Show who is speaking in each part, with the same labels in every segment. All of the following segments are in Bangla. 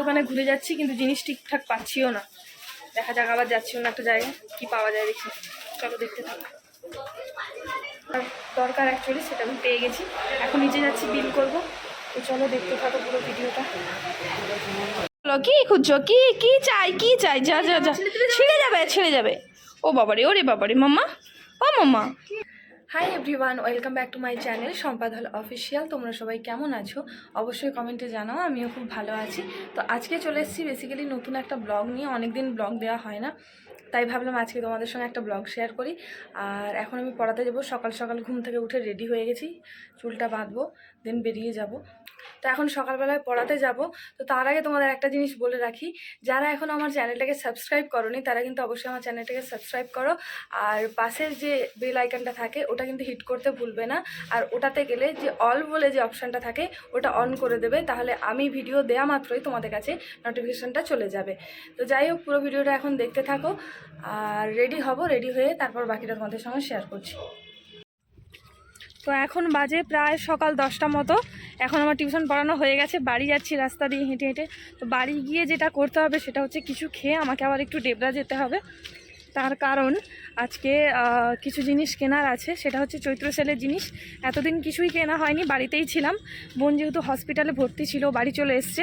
Speaker 1: দোকানে ঘুরে যাচ্ছি কিন্তু জিনিস ঠিকঠাক পাচ্ছিও না। দেখা যাক আবার যাচ্ছি অন্য একটা জায়গায় কি পাওয়া যায় দেখি। চলো দেখতে থাকো। দরকার অ্যাকচুয়ালি সেটা আমি পেয়ে গেছি। এখন নিচে যাচ্ছি বিল করব। তো চলো দেখতে থাকো পুরো ভিডিওটা। বলো কি খুঁজছো? কি কি চাই কি চাই? যা যা যা। ছিঁড়ে যাবে ছিঁড়ে যাবে। ও বাবারে ওরে বাবারে মাম্মা। ও মাম্মা। Hi everyone welcome back to my channel Sampad হল অফিসিয়াল তোমরা সবাই কেমন আছো? অবশ্যই কমেন্টে জানাও, আমিও খুব ভালো আছি। তো আজকে চলে এসেছি বেসিক্যালি নতুন একটা ব্লগ নিয়ে। অনেকদিন ব্লগ দেওয়া হয় না, তাই ভাবলাম আজকে তোমাদের সঙ্গে একটা ব্লগ শেয়ার করি। আর এখন আমি পড়াতে যাব, সকাল সকাল ঘুম থেকে উঠে রেডি হয়ে গেছি, চুলটা বাঁধবো দেন বেরিয়ে যাব। তো এখন সকালবেলায় পড়াতে যাব। তো তার আগে তোমাদের একটা জিনিস বলে রাখি, যারা এখন আমার চ্যানেলটাকে সাবস্ক্রাইব করনি, তারা কিন্তু অবশ্যই আমার চ্যানেলটাকে সাবস্ক্রাইব করো। আর পাশের যে বেল আইকনটা থাকে, ওটা কিন্তু হিট করতে ভুলবে না। আর ওটাতে গেলে যে অল বলে যে অপশানটা থাকে, ওটা অন করে দেবে। তাহলে আমি ভিডিও দেওয়া মাত্রই তোমাদের কাছে নোটিফিকেশানটা চলে যাবে। তো যাই হোক, পুরো ভিডিওটা এখন দেখতে থাকো। আর রেডি হব রেডি হয়ে তারপর বাকিটা তোমাদের সঙ্গে শেয়ার করছি। তো এখন বাজে প্রায় সকাল দশটা মতো। এখন আমার টিউশন পড়ানো হয়ে গেছে, বাড়ি যাচ্ছি রাস্তা দিয়ে হেঁটে হেঁটে। তো বাড়ি গিয়ে যেটা করতে হবে সেটা হচ্ছে কিছু খেয়ে আমাকে আবার একটু ডেবরা যেতে হবে। তার কারণ আজকে কিছু জিনিস কেনার আছে, সেটা হচ্ছে চৈত্র সেলের জিনিস। এতদিন কিছুই কেনা হয়নি, বাড়িতেই ছিলাম। বোন যেহেতু হসপিটালে ভর্তি ছিল, বাড়ি চলে এসছে।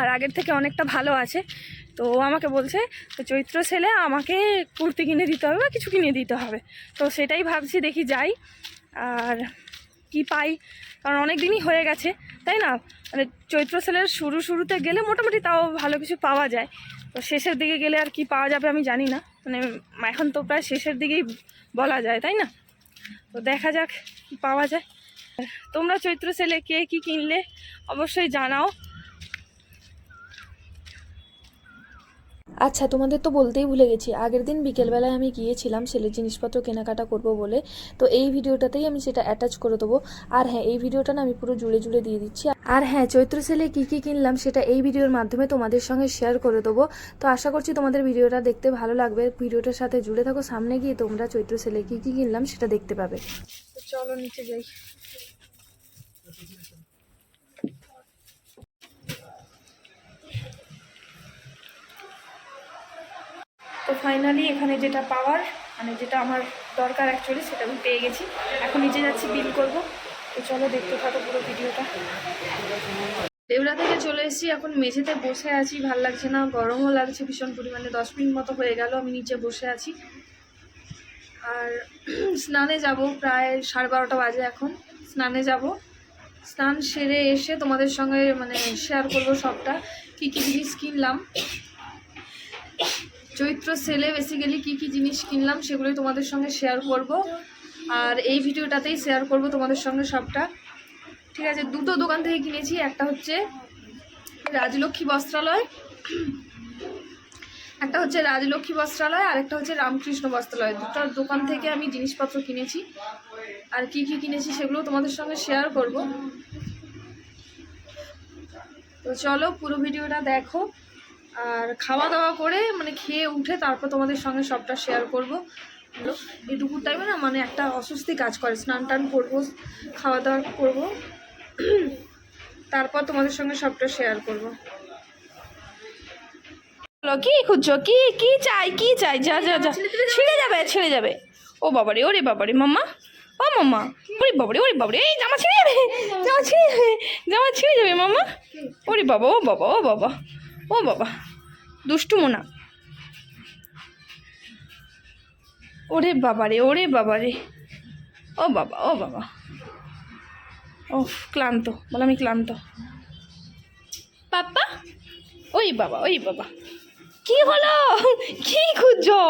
Speaker 1: আর আগের থেকে অনেকটা ভালো আছে। তো আমাকে বলছে, তো চৈত্র সেলে আমাকে কুর্তি কিনে দিতে হবে বা কিছু কিনে দিতে হবে। তো সেটাই ভাবছি, দেখি যাই। আর কি পাই? কারণ অনেক দিনই হয়ে গেছে, তাই না? মানে চৈত্র সেলের শুরু শুরুতে গেলে মোটামুটি তাও ভালো কিছু পাওয়া যায়। তো শেষের দিকে গেলে আর কি পাওয়া যাবে আমি জানি না। মানে এখন তো প্রায় শেষের দিকেই বলা যায়, তাই না? তো দেখা যাক পাওয়া যায়। তোমরা চৈত্র সেলে কে কী কিনলে অবশ্যই জানাও।
Speaker 2: আচ্ছা তোমাদের তো বলতেই ভুলে গেছি। আগের দিন বিকেলবেলায় আমি গিয়েছিলাম ছেলের জিনিসপত্র কেনাকাটা করব বলে। তো এই ভিডিওটাতেই আমি সেটা অ্যাটাচ করে দেবো। আর হ্যাঁ এই ভিডিওটা না আমি পুরো জুড়ে জুড়ে দিয়ে দিচ্ছি। আর হ্যাঁ চৈত্র সেলে কী কী কিনলাম সেটা এই ভিডিওর মাধ্যমে তোমাদের সঙ্গে শেয়ার করে দেবো। তো আশা করছি তোমাদের ভিডিওটা দেখতে ভালো লাগবে। ভিডিওটার সাথে জুড়ে থাকো। সামনে গিয়ে তোমরা চৈত্র সেলে কী কী কিনলাম সেটা দেখতে পাবে।
Speaker 1: চলো নিচে যাই। তো ফাইনালি এখানে যেটা পাওয়ার মানে যেটা আমার দরকার অ্যাকচুয়ালি সেটা আমি পেয়ে গেছি। এখন নিজে যাচ্ছি বিল করব। তো চলো দেখতে থাকো পুরো ভিডিওটা। দেবরা থেকে চলে এসেছি, এখন মেঝেতে বসে আছি, ভালো লাগছে না, গরমও লাগছে ভীষণ পরিমাণে, দশ মিনিট মতো হয়ে গেল, আমি নিচে বসে আছি। আর স্নানে যাব, প্রায় সাড়ে বারোটা বাজে এখন, স্নানে যাব। স্নান সেরে এসে তোমাদের সঙ্গে মানে শেয়ার করব সবটা, কী কী জিনিস কিনলাম। চৈত্র সেলে বেসিক্যালি কী কী জিনিস কিনলাম সেগুলোই তোমাদের সঙ্গে শেয়ার করব। আর এই ভিডিওটাতেই শেয়ার করব তোমাদের সঙ্গে সবটা। ঠিক আছে, দুটো দোকান থেকে কিনেছি, একটা হচ্ছে রাজলক্ষ্মী বস্ত্রালয়, একটা হচ্ছে রাজলক্ষ্মী বস্ত্রালয়, আর একটা হচ্ছে রামকৃষ্ণ বস্ত্রালয়। দুটো দোকান থেকে আমি জিনিসপত্র কিনেছি। আর কি কি কিনেছি সেগুলো তোমাদের সঙ্গে শেয়ার করব। তো চলো পুরো ভিডিওটা দেখো। আর খাওয়া দাওয়া করে মানে খেয়ে উঠে তারপর তোমাদের সঙ্গে সবটা শেয়ার করব। এই দুপুর টাইমে না মানে একটা অস্বস্তি কাজ করে। স্নান টান করব খাওয়া দাওয়া করব। তারপর তোমাদের সঙ্গে সবটা শেয়ার করব। কি খুঁজছো? কি কি চাই কি চাই? যা যা যা। ছিঁড়ে যাবে ছিঁড়ে যাবে। ও বাবারে ওরে বাবারে মাম্মা। ও মাম্মা ওরে বাবারে ওরে বাবারে। এই জামা ছিঁড়ে যাবে জামা ছিঁড়ে যাবে জামা ছিঁড়ে যাবে মাম্মা। ওরে বাবা ও বাবা ও বাবা। ও বাবা, দুষ্টু মোনা। ওরে বাবারে ওরে বাবারে। ও বাবা ও বাবা। ও ক্লান্ত বলে আমি ক্লান্ত। পাপ্পা, ওই বাবা ওই বাবা। কি হলো? কি খুঁজছো?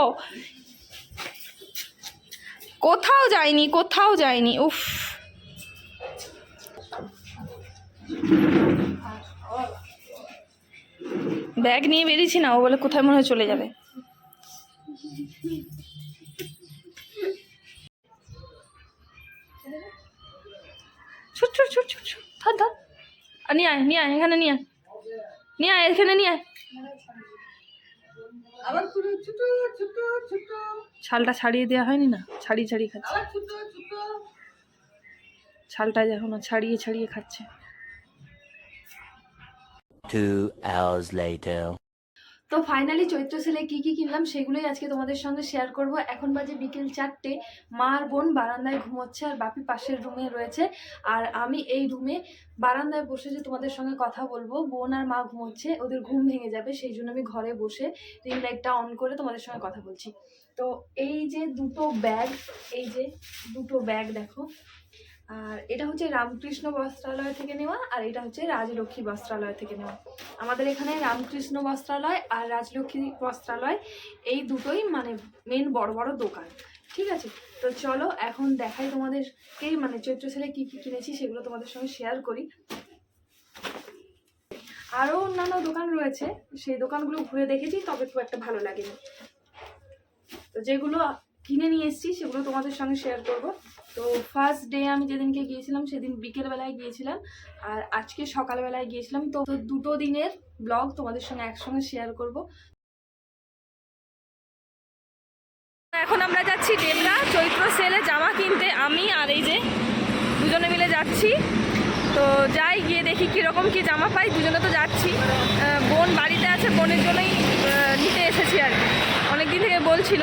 Speaker 1: কোথাও যায়নি কোথাও যায়নি, উফ। ব্যাগ নিয়ে বেরিয়েছি না ও বলে কোথায় মনে হয় চলে যাবে। ছুট ছুট ছুট ছুট ছুট ধর ধর। আর নিয়ে আয় নিয়ে আয় এখানে নিয়ে আয়। নিয়ে আয় এখানে নিয়ে আয়। ছালটা ছাড়িয়ে দেওয়া হয়নি না? ছাড়িয়ে ছাড়িয়ে খাচ্ছে। ছালটা এখনও ছাড়িয়ে ছাড়িয়ে খাচ্ছে।
Speaker 3: Two hours later.
Speaker 1: তো ফাইনালি চৈত্র সেলে কি কি কিনলাম সেগুলোই আজকে তোমাদের সঙ্গে শেয়ার করব। এখন বাজে বিকেল চারটে। মা আর বোন বারান্দায় ঘুমোচ্ছে আর বাপি পাশের রুমে রয়েছে। আর আমি এই রুমে বারান্দায় বসে যে তোমাদের সঙ্গে কথা বলব, বোন আর মা ঘুমোচ্ছে, ওদের ঘুম ভেঙে যাবে, সেই জন্য আমি ঘরে বসে রিং লাইটটা অন করে তোমাদের সঙ্গে কথা বলছি। তো এই যে দুটো ব্যাগ এই যে দুটো ব্যাগ দেখো আর এটা হচ্ছে রামকৃষ্ণ বস্ত্রালয় থেকে নেওয়া, আর এটা হচ্ছে রাজলক্ষ্মী বস্ত্রালয় থেকে নেওয়া। আমাদের এখানে রামকৃষ্ণ বস্ত্রালয় আর রাজলক্ষ্মী বস্ত্রালয়, এই দুটোই মানে মেন বড় বড় দোকান। ঠিক আছে? তো চলো, এখন দেখাই তোমাদেরকেই মানে চৈত্র ছেলে কী কী কিনেছি সেগুলো তোমাদের সঙ্গে শেয়ার করি। আরও অন্যান্য দোকান রয়েছে, সেই দোকানগুলো ঘুরে দেখেছি, তবে খুব একটা ভালো লাগেনি। তো যেগুলো কিনে নিয়ে এসেছি, সেগুলো তোমাদের সঙ্গে শেয়ার করব। তো ফার্স্ট ডে আমি যেদিনকে গিয়েছিলাম, সেদিন বিকেলবেলায় গিয়েছিলাম আর আজকে সকালবেলায় গিয়েছিলাম। তো দুটো দিনের ব্লগ তোমাদের সঙ্গে একসঙ্গে শেয়ার করব।
Speaker 4: এখন আমরা যাচ্ছি ডেবরা চৈত্র সেলে জামা কিনতে। আমি আর এই যে দুজনে মিলে যাচ্ছি। তো যাই, গিয়ে দেখি কীরকম কি জামা পাই। দুজনে তো যাচ্ছি। বোন বাড়িতে আছে, বোনের জন্যই নিতে এসেছি আর অনেক দিন থেকে বলছিল।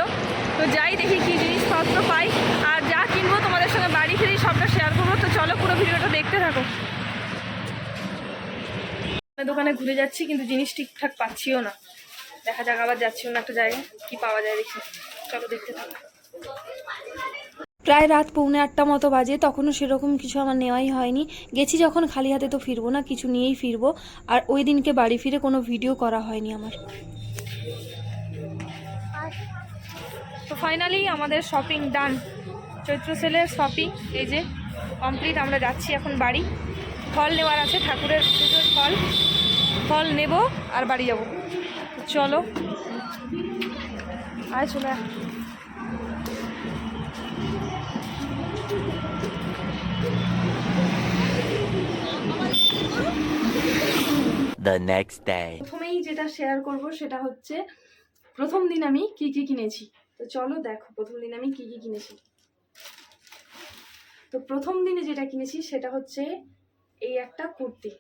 Speaker 4: তো যাই দেখি কি জিনিসপত্র পাই। আর কিনবো তোমাদের সঙ্গে বাড়ি ফিরেই সবটা শেয়ার করব। তো চলো পুরো ভিডিওটা দেখতে থাকো। দোকানে ঘুরে যাচ্ছি কিন্তু জিনিস ঠিকঠাক পাচ্ছিও না। দেখা যাক আবার যাচ্ছি অন্য একটা জায়গায় কি পাওয়া যায় দেখি। চলো দেখতে থাকো।
Speaker 1: প্রায় রাত পৌনে আটটা মতো বাজে তখনও সেরকম কিছু আমার নেওয়াই হয়নি। গেছি যখন খালি হাতে তো ফিরবো না কিছু নিয়েই ফিরবো। আর ওই দিনকে বাড়ি ফিরে কোনো ভিডিও করা হয়নি আমার।
Speaker 4: তো ফাইনালি আমাদের শপিং ডান চৈত্র সেলের শপিং এই যে কমপ্লিট আমরা যাচ্ছি এখন বাড়ি। ফল নেওয়ার আছে ঠাকুরের পুজোর ফল। ফল নেব আর বাড়ি যাব। চলো। আয় চলে।
Speaker 3: The next
Speaker 1: প্রথমেই যেটা শেয়ার করব সেটা হচ্ছে প্রথম দিন আমি কি কি কিনেছি। তো চলো দেখো প্রথম দিন আমি কি কি কিনেছি। তো প্রথম দিনে যেটা কিনেছি সেটা হচ্ছে এই একটা কুর্তি।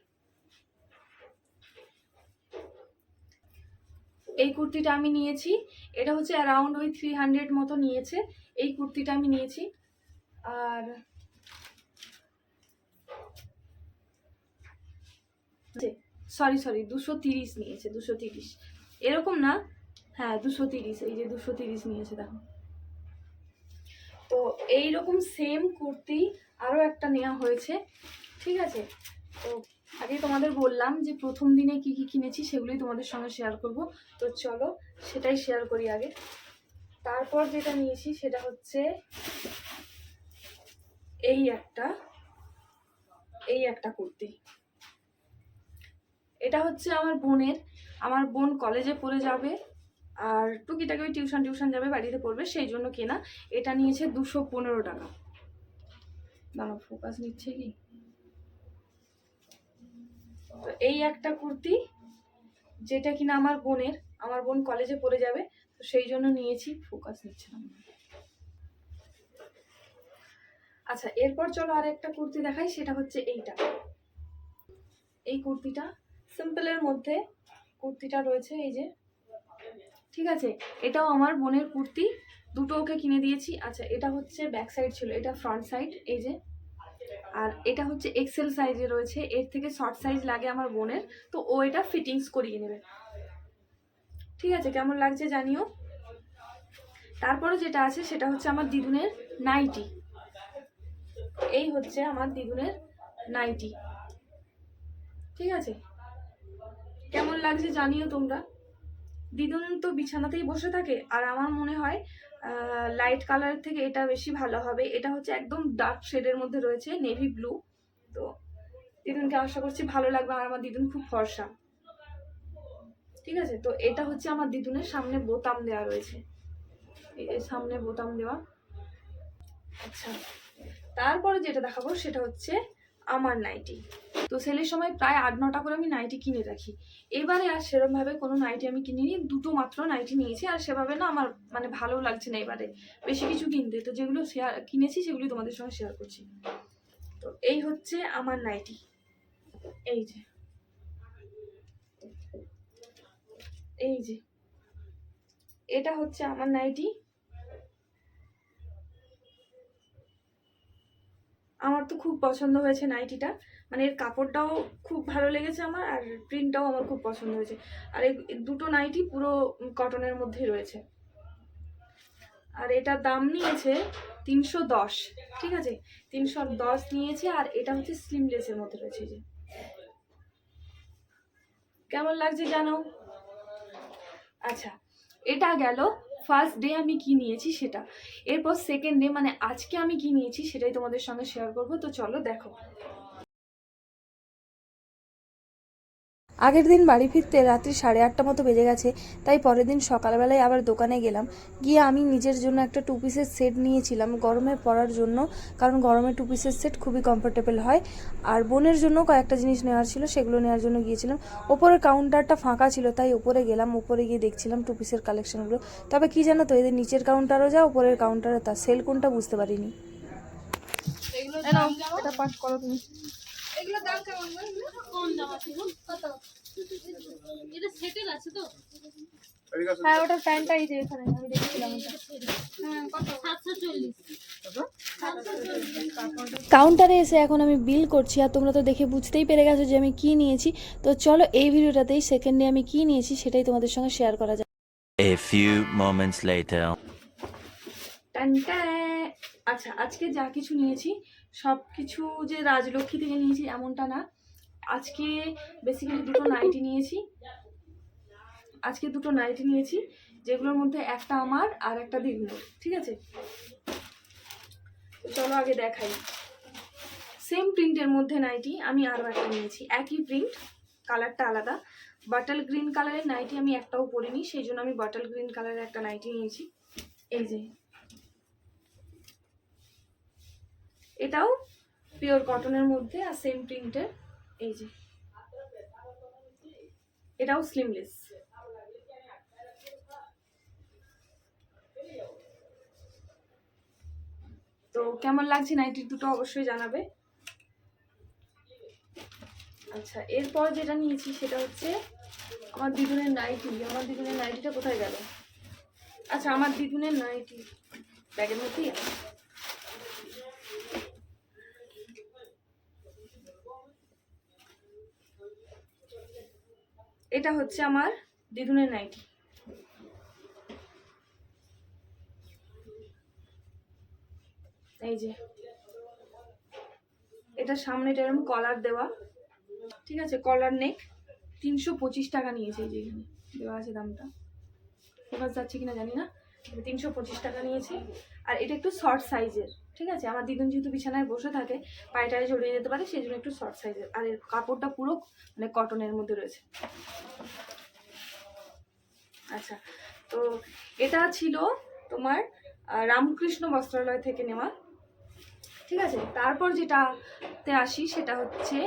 Speaker 1: এই কুর্তিটা আমি নিয়েছি। এটা হচ্ছে অ্যারাউন্ড ওই থ্রি হান্ড্রেড মতো নিয়েছে। এই কুর্তিটা আমি নিয়েছি। আর সরি সরি, দুশো তিরিশ নিয়েছে, দুশো তিরিশ। এরকম না? হ্যাঁ দুশো তিরিশ, এই যে দুশো তিরিশ নিয়েছে, দেখো। তো এই রকম সেম কুর্তি আরও একটা নেওয়া হয়েছে, ঠিক আছে? তো আগে তোমাদের বললাম যে প্রথম দিনে কি কি কিনেছি, সেগুলোই তোমাদের সঙ্গে শেয়ার করব। তো চলো, সেটাই শেয়ার করি আগে। তারপর যেটা নিয়েছি, সেটা হচ্ছে এই একটা এই একটা কুর্তি। এটা হচ্ছে আমার বোনের, আমার বোন কলেজে পড়ে যাবে। আর টুকিটাকি ওই টিউশন টিউশন যাবে, বাড়িতে পড়বে, সেই জন্য কেনা। এটা নিয়েছে দুশো পনেরো টাকা। দাঁড়াও ফোকাস নিচ্ছে কি? তো এই একটা কুর্তি, যেটা কিনা আমার বোনের, আমার বোন কলেজে পড়ে যাবে, তো সেই জন্য নিয়েছি ফোকাস নিচ্ছে না। আচ্ছা এরপর চলো আর একটা কুর্তি দেখাই, সেটা হচ্ছে এইটা। এই কুর্তিটা সিম্পলের মধ্যে কুর্তিটা রয়েছে, এই যে। ঠিক আছে? এটাও আমার বোনের কুর্তি। দুটো ওকে কিনে দিয়েছি। আচ্ছা এটা হচ্ছে ব্যাক সাইড ছিল, এটা ফ্রন্ট সাইড এই যে। আর এটা হচ্ছে এক্সেল সাইজে রয়েছে। এর থেকে শর্ট সাইজ লাগে আমার বোনের। তো ও এটা ফিটিংস করিয়ে নেবে। ঠিক আছে, কেমন লাগছে জানিও? তারপরে যেটা আছে, সেটা হচ্ছে আমার দিদুনের নাইটি। এই হচ্ছে আমার দিদুনের নাইটি। ঠিক আছে? কেমন লাগছে জানিও তোমরা? দিদুন তো বিছানাতেই বসে থাকে আর আমার মনে হয় লাইট কালার থেকে এটা বেশি ভালো হবে। এটা হচ্ছে একদম ডার্ক শেডের মধ্যে রয়েছে নেভি ব্লু তো দিদুনকে আশা করছি ভালো লাগবে। আর আমার দিদুন খুব ফর্সা। ঠিক আছে? তো এটা হচ্ছে আমার দিদুনের সামনে বোতাম দেওয়া রয়েছে। এই সামনে বোতাম দেওয়া। আচ্ছা। তারপরে যেটা দেখাবো সেটা হচ্ছে আমার নাইটি তো সেলের সময় প্রায় আট, নটা করে আমি নাইটি কিনে রাখি। এবারে আর সেরমভাবে কোনো নাইটি আমি কিনিনি, দুটো মাত্র নাইটি নিয়েছি, আর সেভাবে না আমার মানে ভালো লাগছে না এবারে। বেশি কিছু কিনতে। তো যেগুলো শেয়ার কিনেছি সেগুলি তোমাদের সঙ্গে শেয়ার করছি। তো এই হচ্ছে আমার নাইটি এই যে। এই যে। এটা হচ্ছে আমার নাইটি আমার তো খুব পছন্দ হয়েছে নাইটিটা। মানে এর কাপড়টাও খুব ভালো লেগেছে আমার, আর প্রিন্টটাও আমার খুব পছন্দ হয়েছে। আর এই দুটো নাইটি পুরো কটনের মধ্যেই রয়েছে। আর এটার দাম নিয়েছে তিনশো দশ, ঠিক আছে? তিনশো দশ নিয়েছে, আর এটা হচ্ছে স্লিমলেসের মধ্যে রয়েছে যে। কেমন লাগছে জানো? আচ্ছা এটা গেল ফার্স্ট ডে আমি কি নিয়েছি সেটা। এরপর সেকেন্ড ডে মানে আজকে আমি কি নিয়েছি সেটাই তোমাদের সঙ্গে শেয়ার করব। তো চলো দেখো।
Speaker 2: আগের দিন বাড়ি ফিরতে রাত্রি সাড়ে আটটা মতো বেজে গেছে, তাই পরের দিন সকালবেলায় আবার দোকানে গেলাম। গিয়ে আমি নিজের জন্য একটা টু পিসের সেট নিয়েছিলাম, গরমে পরার জন্য, কারণ গরমে টু পিসের সেট খুবই কমফোর্টেবল হয়। আর বোনের জন্য কয়েকটা জিনিস নেওয়ার ছিল, সেগুলো নেওয়ার জন্য গিয়েছিলাম। ওপরের কাউন্টারটা ফাঁকা ছিল, তাই ওপরে গেলাম, ওপরে গিয়ে দেখছিলাম টু পিসের কালেকশনগুলো তবে কি জানো তো, এদের নিচের কাউন্টারও যা, ওপরের কাউন্টারও তা সেল কোনটা বুঝতে পারিনি।
Speaker 1: এটা করো তুমি।
Speaker 5: এগুলো দাম কেমন
Speaker 4: দাম আছে? কত? এটা সেটের আছে তো।
Speaker 1: হ্যাঁ ওটার প্যান্টটা এই যে এখানে আমি দেখছিলাম
Speaker 4: হ্যাঁ
Speaker 2: কাউন্টারে এসে এখন আমি বিল করছি আর তোমরা তো দেখে বুঝতেই পেরে গেছো যে আমি কি নিয়েছি। তো চলো এই ভিডিওটাতেই সেকেন্ডে আমি কি নিয়েছি সেটাই তোমাদের সঙ্গে শেয়ার করা যাক।
Speaker 3: A few moments later.
Speaker 1: টানটা আচ্ছা আজকে যা কিছু নিয়েছি সব কিছু যে রাজলক্ষ্মী থেকে নিয়েছি এমনটা না। আজকে বেসিক্যালি দুটো নাইটি নিয়েছি। আজকে দুটো নাইটি নিয়েছি, যেগুলোর মধ্যে একটা আমার আর একটা দিদির ঠিক আছে? চলো আগে দেখাই। সেম প্রিন্টের মধ্যে নাইটি আমি আরও একটা নিয়েছি। একই প্রিন্ট কালারটা আলাদা। বাটল গ্রিন কালারের নাইটি আমি একটাও পরিনি, সেই জন্য আমি বাটল গ্রিন কালারের একটা নাইটি নিয়েছি। এই যে এটাও পিওর কটনের মধ্যে আর সেম প্রিন্টের এই যে। এটাও স্লিমলেস তো কেমন লাগছে নাইটির দুটো অবশ্যই জানাবে। আচ্ছা এরপর যেটা নিয়েছি সেটা হচ্ছে আমার দিদুনের নাইটি আমার দিদুনের নাইটিটা কোথায় গেল? আচ্ছা আমার দিদুনের নাইটি ব্যাগের মধ্যেই আছে। এটা হচ্ছে আমার দিদুনের নাইটি এই যে। এটা সামনেটা এরকম কলার দেওয়া। ঠিক আছে কলার নেক তিনশো পঁচিশ টাকা নিয়েছে এই যে এখানে। দেওয়া আছে দামটা। ফোকাস যাচ্ছে কিনা জানি না। তিনশো পঁচিশ টাকা নিয়েছি। আর এটা একটু শর্ট সাইজের ঠিক আছে? আমার দিদুন যেহেতু বিছানায় বসে থাকে পায়েটায় জড়িয়ে যেতে পারে, সেই জন্য একটু শর্ট সাইজের আর এর কাপড়টা পুরো মানে কটনের মধ্যে রয়েছে। আচ্ছা তো এটা ছিল তোমার রামকৃষ্ণ বস্ত্রালয় থেকে নেওয়া। ঠিক আছে? তারপর যেটাতে আসি, সেটা হচ্ছে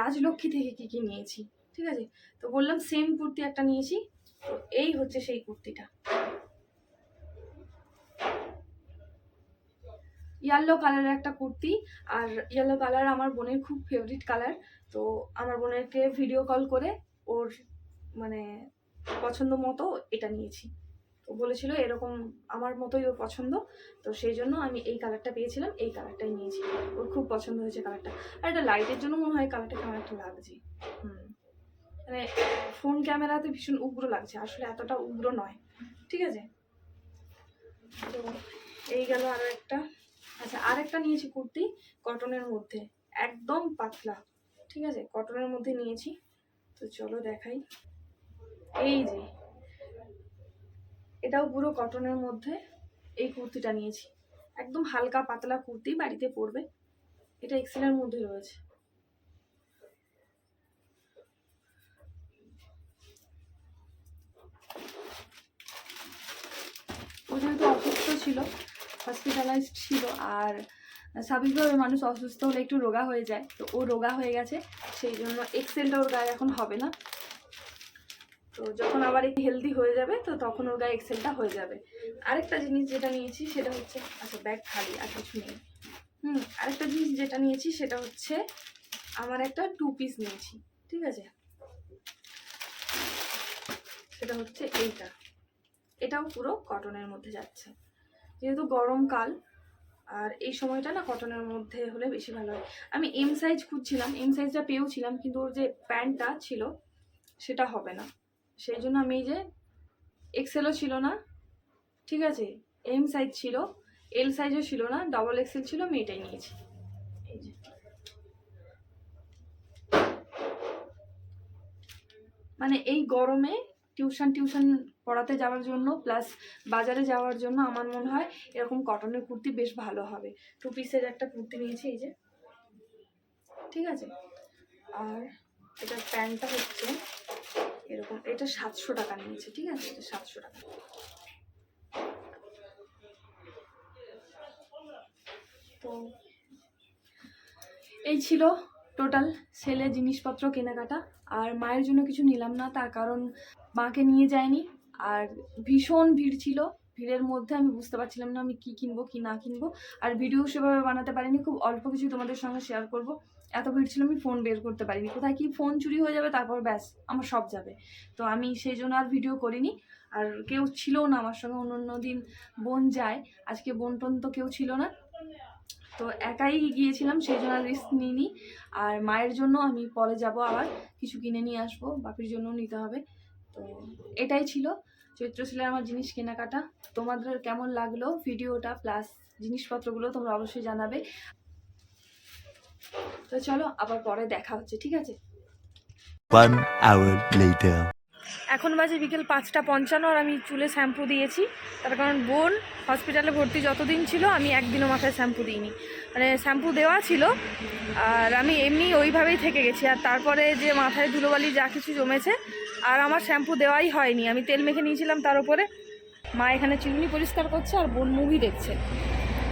Speaker 1: রাজলক্ষ্মী থেকে কি কি নিয়েছি। ঠিক আছে? তো বললাম সেম কুর্তি একটা নিয়েছি, তো এই হচ্ছে সেই কুর্তিটা। ইয়েলো কালারের একটা কুর্তি, আর ইয়েলো কালার আমার বোনের খুব ফেভারিট কালার তো আমার বোনেরকে ভিডিও কল করে ওর মানে পছন্দ মতো এটা নিয়েছি। তো বলেছিল এরকম আমার মতোই ওর পছন্দ, তো সেই জন্য আমি এই কালারটা পেয়েছিলাম, এই কালারটাই নিয়েছি। ওর খুব পছন্দ হয়েছে কালারটা আর এটা লাইটের জন্য মনে হয় কালারটা কেমন একটা লাগছে। হুম। মানে ফোন ক্যামেরাতে ভীষণ উগ্র লাগছে, আসলে এতটা উগ্র নয়। ঠিক আছে? তো এই গেল আরও একটা। আচ্ছা আর একটা নিয়েছি কুর্তি কটনের মধ্যে, একদম পাতলা, ঠিক আছে? কটনের মধ্যে নিয়েছি, তো চলো দেখাই। এই যে, এটাও পুরো কটনের মধ্যে এই কুর্তিটা নিয়েছি। একদম হালকা পাতলা কুর্তি বাড়িতে পরবে, এটা এক্সেলের মধ্যে রয়েছে। অসুস্থ ছিল হসপিটালাইজড ছিল আর স্বাভাবিকভাবে মানুষ অসুস্থ হলে একটু রোগা হয়ে যায়। তো ও রোগা হয়ে গেছে, সেই জন্য এক্সেলটা ওর গায়ে এখন হবে না। তো যখন আবার একটু হেলদি হয়ে যাবে, তো তখন ওর গায়ে এক্সেলটা হয়ে যাবে। আরেকটা জিনিস যেটা নিয়েছি, সেটা হচ্ছে আচ্ছা ব্যাগ খালি আর কিছু নেই। হুম, আরেকটা জিনিস যেটা নিয়েছি, সেটা হচ্ছে আমার একটা টু পিস নিয়েছি, ঠিক আছে? সেটা হচ্ছে এইটা। এটাও পুরো কটনের মধ্যে যাচ্ছে। যেহেতু গরমকাল আর এই সময়টা না কটনের মধ্যে হলে বেশি ভালো হয়। আমি এম সাইজ খুঁজছিলাম এম সাইজটা পেয়েওছিলাম, কিন্তু ওর যে প্যান্টটা ছিল সেটা হবে না। সেই জন্য আমি যে এক্সেলও ছিল না, ঠিক আছে? এম সাইজ ছিল এল সাইজও ছিল না ডবল এক্সেল ছিল, আমি এটাই নিয়েছি। এই যে। মানে এই গরমে টিউশন টিউশন পড়াতে যাওয়ার জন্য প্লাস বাজারে যাওয়ার জন্য আমার মনে হয় এরকম কটনের কুর্তি বেশ ভালো হবে। টু পিসের একটা কুর্তি নিয়েছি এই যে। ঠিক আছে? আর এটার প্যান্টটা হচ্ছে এরকম, এটা সাতশো টাকা নিয়েছে, ঠিক আছে? এটা সাতশো টাকা। তো এই ছিল টোটাল ছেলে জিনিসপত্র কেনাকাটা। আর মায়ের জন্য কিছু নিলাম না, তার কারণ মাকে নিয়ে যায়নি। আর ভীষণ ভিড় ছিল। ভিড়ের মধ্যে আমি বুঝতে পারছিলাম না আমি কি কিনবো, কি না কিনবো। আর ভিডিও সেভাবে বানাতে পারিনি। খুব অল্প কিছু তোমাদের সঙ্গে শেয়ার করব। এত ভিড় ছিল আমি ফোন বের করতে পারিনি। কোথায় কি ফোন চুরি হয়ে যাবে, তারপর ব্যাস, আমার সব যাবে। তো আমি সেই জন্য আর ভিডিও করিনি। আর কেউ ছিল না আমার সঙ্গে। অন্য অন্য দিন বোন যায়। আজকে বোন টোন তো কেউ ছিল না। তো একাই গিয়েছিলাম, সেই জন্য রিস্ক নিইনি। আর মায়ের জন্য আমি পরে যাব আবার। কিছু কিনে নিয়ে আসব। বাপির জন্য নিতে হবে। তো এটাই ছিল চৈত্র সেলের আমার জিনিস কেনাকাটা। তোমাদের কেমন লাগল ভিডিওটা প্লাস জিনিসপত্রগুলো তোমরা অবশ্যই জানাবে। তো চলো আবার পরে দেখা হচ্ছে ঠিক আছে?
Speaker 3: One hour later.
Speaker 1: এখন বাজে বিকেল পাঁচটা পঞ্চান্ন আর আমি চুলে শ্যাম্পু দিয়েছি। তার কারণ বোন হসপিটালে ভর্তি যতদিন ছিল আমি একদিনও মাথায় শ্যাম্পু দিইনি। মানে শ্যাম্পু দেওয়া ছিল আর আমি এমনি ওইভাবেই থেকে গেছি। আর তারপরে যে মাথায় ধুলোবালি যা কিছু জমেছে আর আমার শ্যাম্পু দেওয়াই হয়নি। আমি তেল মেখে নিয়েছিলাম তার উপরে। মা এখানে চিমনি পরিষ্কার করছে আর বোন মুভি দেখছে।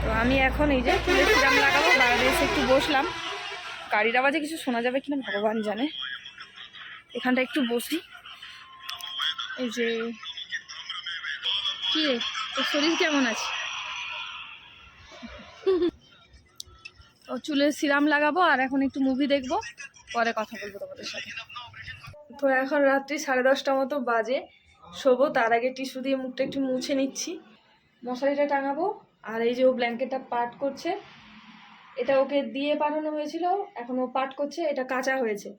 Speaker 1: তো আমি এখন এই যে চুলে সিরাম লাগাবো বাইরে এসে একটু বসলাম। গাড়ির আওয়াজে কিছু শোনা যাবে কিনা ভগবান জানে। এখানটা একটু বসি। এই যে, কি? তোর শরীর কেমন আছে? ও চুলে সিরাম লাগাবো, আর এখন একটু মুভি দেখব। পরে কথা বলব তোমাদের সাথে। তো এখন রাত্রি সাড়ে দশটা মতো বাজে। শোবো, তার আগে টিস্যু দিয়ে মুখটা একটু মুছে নিচ্ছি। মশারিটা টাঙাবো, আর এই যে ও ব্ল্যাঙ্কেটটা পাট করছে, এটা ওকে দিয়ে পাঠানো হয়েছিল, এখন ও পাট করছে, এটা কাঁচা হয়েছে।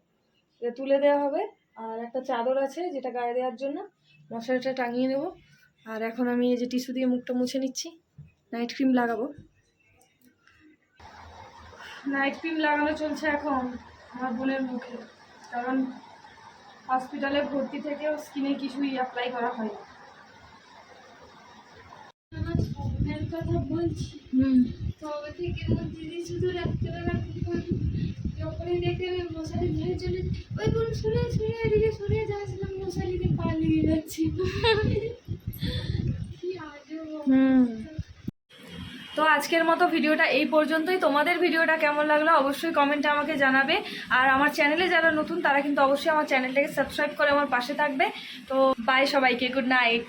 Speaker 1: এটা তুলে দেওয়া হবে, আর একটা চাদর আছে যেটা গায়ে দেওয়ার জন্য, মশারিটা টাঙিয়ে নেব। আর এখন আমি এই যে টিস্যু দিয়ে মুখটা মুছে নিচ্ছি, নাইট ক্রিম লাগাবো। নাইট ক্রিম লাগানো চলছে এখন, আমার বোনের মুখে, কারণ হসপিটালে ভর্তি থেকেও স্কিনে কিছুই অ্যাপ্লাই করা হয়
Speaker 4: কথা বলছি।
Speaker 1: হুম।
Speaker 4: তবে থেকে আমার দিদি শুধু রাত্রেবেলা যখনই দেখে মশারি ধরে চলে ওই বোন সরে সরে এদিকে সরে যাচ্ছিলাম মশারিতে পালিয়ে যাচ্ছি। কি আজব
Speaker 1: হুম। তো আজকের মতো ভিডিওটা এই পর্যন্তই। তোমাদের ভিডিওটা কেমন লাগল অবশ্যই কমেন্টে আমাকে জানাবে। আর আমার চ্যানেলে যারা নতুন, তারা কিন্তু অবশ্যই আমার চ্যানেলটাকে সাবস্ক্রাইব করে আমার পাশে থাকবে। তো বাই সবাইকে গুড নাইট